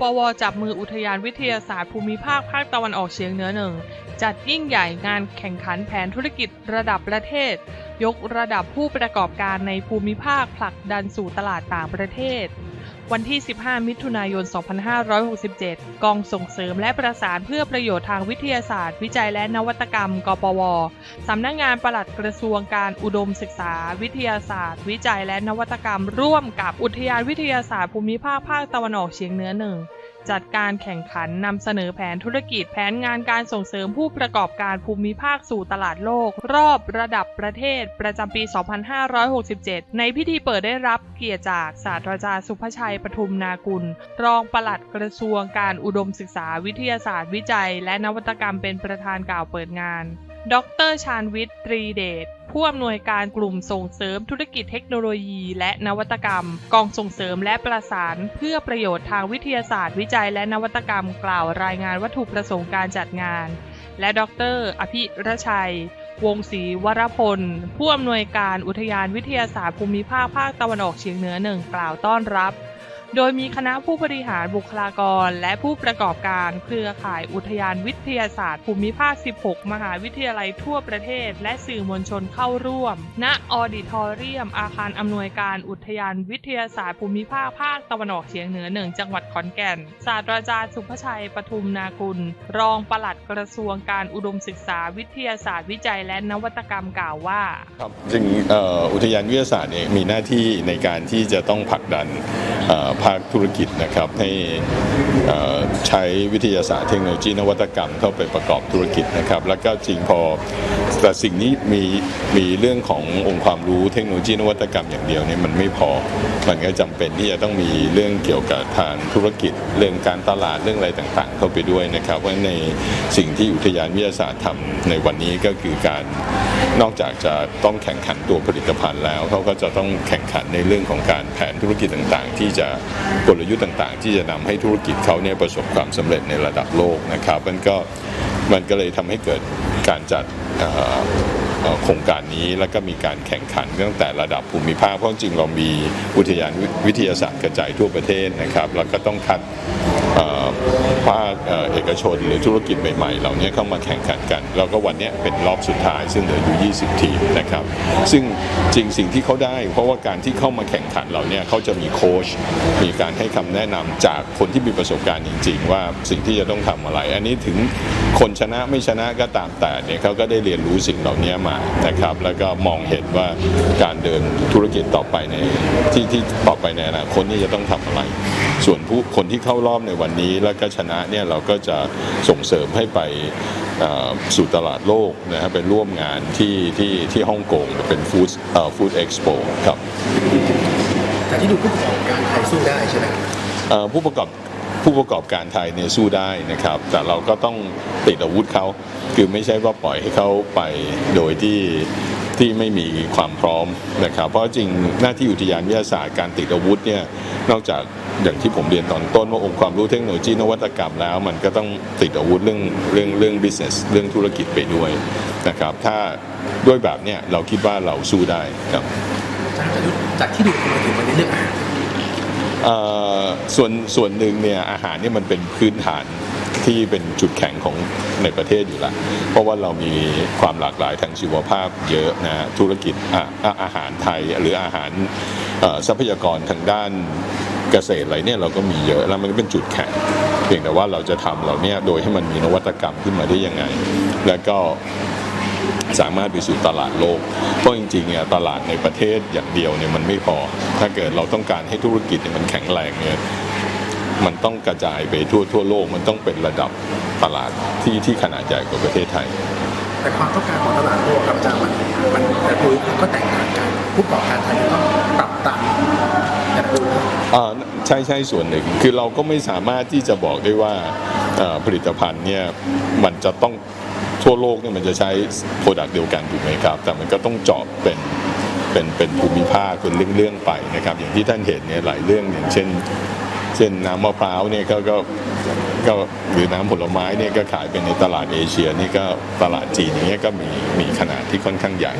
ปวจับมืออุทยานวิทยาศาสตร์ภูมิภาคภาคตะวันออกเฉียงเหนือหนึ่งจัดยิ่งใหญ่งานแข่งขันแผนธุรกิจระดับประเทศ ยกระดับผู้ประกอบการในภูมิภาคผลักดันสู่ตลาดต่างประเทศ วันที่ 15 มิถุนายน 2567 กองส่งเสริมและประสานเพื่อประโยชน์ทางวิทยาศาสตร์ วิจัยและนวัตกรรม กปว สำนักงานปลัดกระทรวงการอุดมศึกษา วิทยาศาสตร์ วิจัยและนวัตกรรม ร่วมกับอุทยานวิทยาศาสตร์ภูมิภาคภาคตะวันออกเฉียงเหนือหนึ่ง จัดการแข่งขันนำเสนอแผนธุรกิจแผนงานการส่งเสริมผู้ประกอบการภูมิภาคสู่ตลาดโลก รอบระดับประเทศประจำปี 2567 ในพิธีเปิดได้รับเกียรติจากศาสตราจารย์สุภชัยปทุมนากุล รองปลัดกระทรวงการอุดมศึกษาวิทยาศาสตร์วิจัย และนวัตกรรมเป็นประธานกล่าวเปิดงาน ดรชาญวิทย์ตรีเดชผู้อำนวยการกลุ่มส่งเสริมธุรกิจเทคโนโลยี และนวัตกรรม กองส่งเสริมและประสาน เพื่อประโยชน์ทางวิทยาศาสตร์ วิจัยและนวัตกรรม กล่าวรายงานวัตถุประสงค์การจัดงาน และดร อภิรชัย วงศรีวรพล ผู้อำนวยการอุทยานวิทยาศาสตร์ภูมิภาคภาคตะวันออกเฉียงเหนือหนึ่งกล่าวต้อนรับ โดยมีคณะผู้บริหารบุคลากร และผู้ประกอบการ เครือข่ายอุทยานวิทยาศาสตร์ ภูมิภาค 16 มหาวิทยาลัยทั่วประเทศ และสื่อมวลชนเข้าร่วม ณ ออดิทอเรียม อาคารอำนวยการอุทยานวิทยาศาสตร์ภูมิภาคภาคตะวันออกเฉียงเหนือหนึ่งจังหวัดขอนแก่น ศาสตราจารย์สุภชัยปทุมนากุลรองปลัดกระทรวงการอุดมศึกษาวิทยาศาสตร์วิจัยและนวัตกรรมกล่าวว่าครับจริงอุทยานวิทยาศาสตร์เนี่ยมีหน้าที่ในการที่จะต้องผลักดันภาคธุรกิจนะครับให้ใช้วิทยาศาสตร์เทคโนโลยีนวัตกรรมเข้าไปประกอบธุรกิจนะครับ แล้วก็จริงพอแต่สิ่งนี้มีมีเรื่องขององค์ความรู้เทคโนโลยีนวัตกรรมอย่างเดียวเนี่ยมันไม่พอ มันก็จำเป็นที่จะต้องมีเรื่องเกี่ยวกับทางธุรกิจ เรื่องการตลาดเรื่องอะไรต่างๆ เข้าไปด้วยนะครับว่าะในสิ่งที่อุทยานวิทยาศาสตร์ทำในวันนี้ก็คือการนอกจากจะต้องแข่งขันตัวผลิตภัณฑ์แล้วเขาก็จะต้องแข่งขันในเรื่องของการแผนธุรกิจต่างๆ ที่จะกลยุทธ์ต่างๆ ที่จะนำให้ธุรกิจเขาเนี่ยประสบความสำเร็จในระดับโลกนะครับมันก็มันก็เลยทำให้เกิดการจัดโครงการนี้แล้วก็มีการแข่งขันตั้งแต่ระดับภูมิภาคเพราะจริงเรามีอุทยานวิทยาศาสตร์กระจายทั่วประเทศนะครับ แล้วก็ต้องคัด ภาคเอกชนหรือธุรกิจใหม่ๆ เหล่านี้เข้ามาแข่งขันกัน แล้วก็วันนี้เป็นรอบสุดท้าย ซึ่งเหลืออยู่ 20 ทีมนะครับ ซึ่งจริงสิ่งที่เขาได้ เพราะว่าการที่เข้ามาแข่งขันเหล่าเนี้ยเขาจะมีโค้ชมีการให้คำแนะนำจากคนที่มีประสบการณ์จริง ๆ ว่าสิ่งที่จะต้องทำอะไร อันนี้ถึงคนชนะไม่ชนะก็ตามแต่เนี่ยเขาก็ได้เรียนรู้สิ่งเหล่านี้มานะครับ แล้วก็มองเห็นว่าการเดินธุรกิจต่อไปในที่ที่ต่อไปในอนาคตนี่จะต้องทำอะไร ส่วนผู้คนที่เข้ารอบในวันนี้แล้วก็ชนะเนี่ยเราก็จะส่งเสริมให้ไปเอ่อสู่ตลาดโลกนะฮะไปร่วมงานที่ที่ที่ฮ่องกงเป็นฟู้ดเอ่อฟู้ดเอ็กซ์โปครับแต่ที่ดูผู้ประกอบการไทยสู้ได้ใช่ไหมเอ่อผู้ประกอบผู้ประกอบการไทยเนี่ยสู้ได้นะครับ แต่เราก็ต้องติดอาวุธเขาคือไม่ใช่ว่าปล่อยให้เขาไปโดยที่ ที่ไม่มีความพร้อมนะครับ เพราะจริงหน้าที่อุทยานวิทยาศาสตร์การติดอาวุธเนี่ยนอกจากอย่างที่ผมเรียนตอนต้นว่าองค์ความรู้เทคโนโลยีนวัตกรรมแล้ว มันก็ต้องติดอาวุธเรื่องเรื่องเรื่อง business เรื่องธุรกิจไปด้วยนะครับถ้าด้วยแบบเนี้ยเราคิดว่าเราสู้ได้ครับอาจารย์ประยุทธ์จากที่ดูทำไมถึงวันนี้เลือกอาหารเอ่อส่วนส่วนหนึ่งเนี่ยอาหารเนี่ยมันเป็นพื้นฐาน ที่เป็นจุดแข็งของในประเทศอยู่ล้วเพราะว่าเรามีความหลากหลายทางชีวภาพเยอะนะธุรกิจอาอาหารไทยหรืออาหารทรัพยากรทางด้านเกษตรอะไรเนี่ยเราก็มีเยอะแล้วมันก็เป็นจุดแข็งเพียงแต่ว่าเราจะทำเราเนี่ยโดยให้มันมีนวัตกรรมขึ้นมาได้ยังไง แล้วก็สามารถไปสู่ตลาดโลก เพราะจริงๆเนี่ยตลาดในประเทศอย่างเดียวเนี่ยมันไม่พอ ถ้าเกิดเราต้องการให้ธุรกิจเนี่ยมันแข็งแรงเนี่ย มันต้องกระจายไปทั่วทั่วโลกมันต้องเป็นระดับตลาดที่ที่ขนาดใหญ่กว่าประเทศไทย แต่ความต้องการของตลาดโลกครับอาจารย์มันมันแต่ภูมิภาคก็แตกต่างกันผู้ประกอบการไทยจะต้องปรับตามแต่ละภูมิภาคอ่าใช่ใช่ส่วนหนึ่งคือเราก็ไม่สามารถที่จะบอกได้ว่าเอ่อผลิตภัณฑ์เนี่ยมันจะต้องทั่วโลกเนี่ยมันจะใช้โปรดักต์เดียวกันถูกไหมครับ แต่มันก็ต้องเจาะเป็นเป็นเป็นภูมิภาคเป็นเรื่องๆไปนะครับ อย่างที่ท่านเห็นเนี่ยหลายเรื่องอย่างเช่น เช่นน้ำมะพร้าวเนี่ยก็ก็ก็หรือน้ำผลไม้เนี่ยก็ขายเป็นในตลาดเอเชียนี่ก็ตลาดจีนอย่างเงี้ยก็มีมีขนาดที่ค่อนข้างใหญ่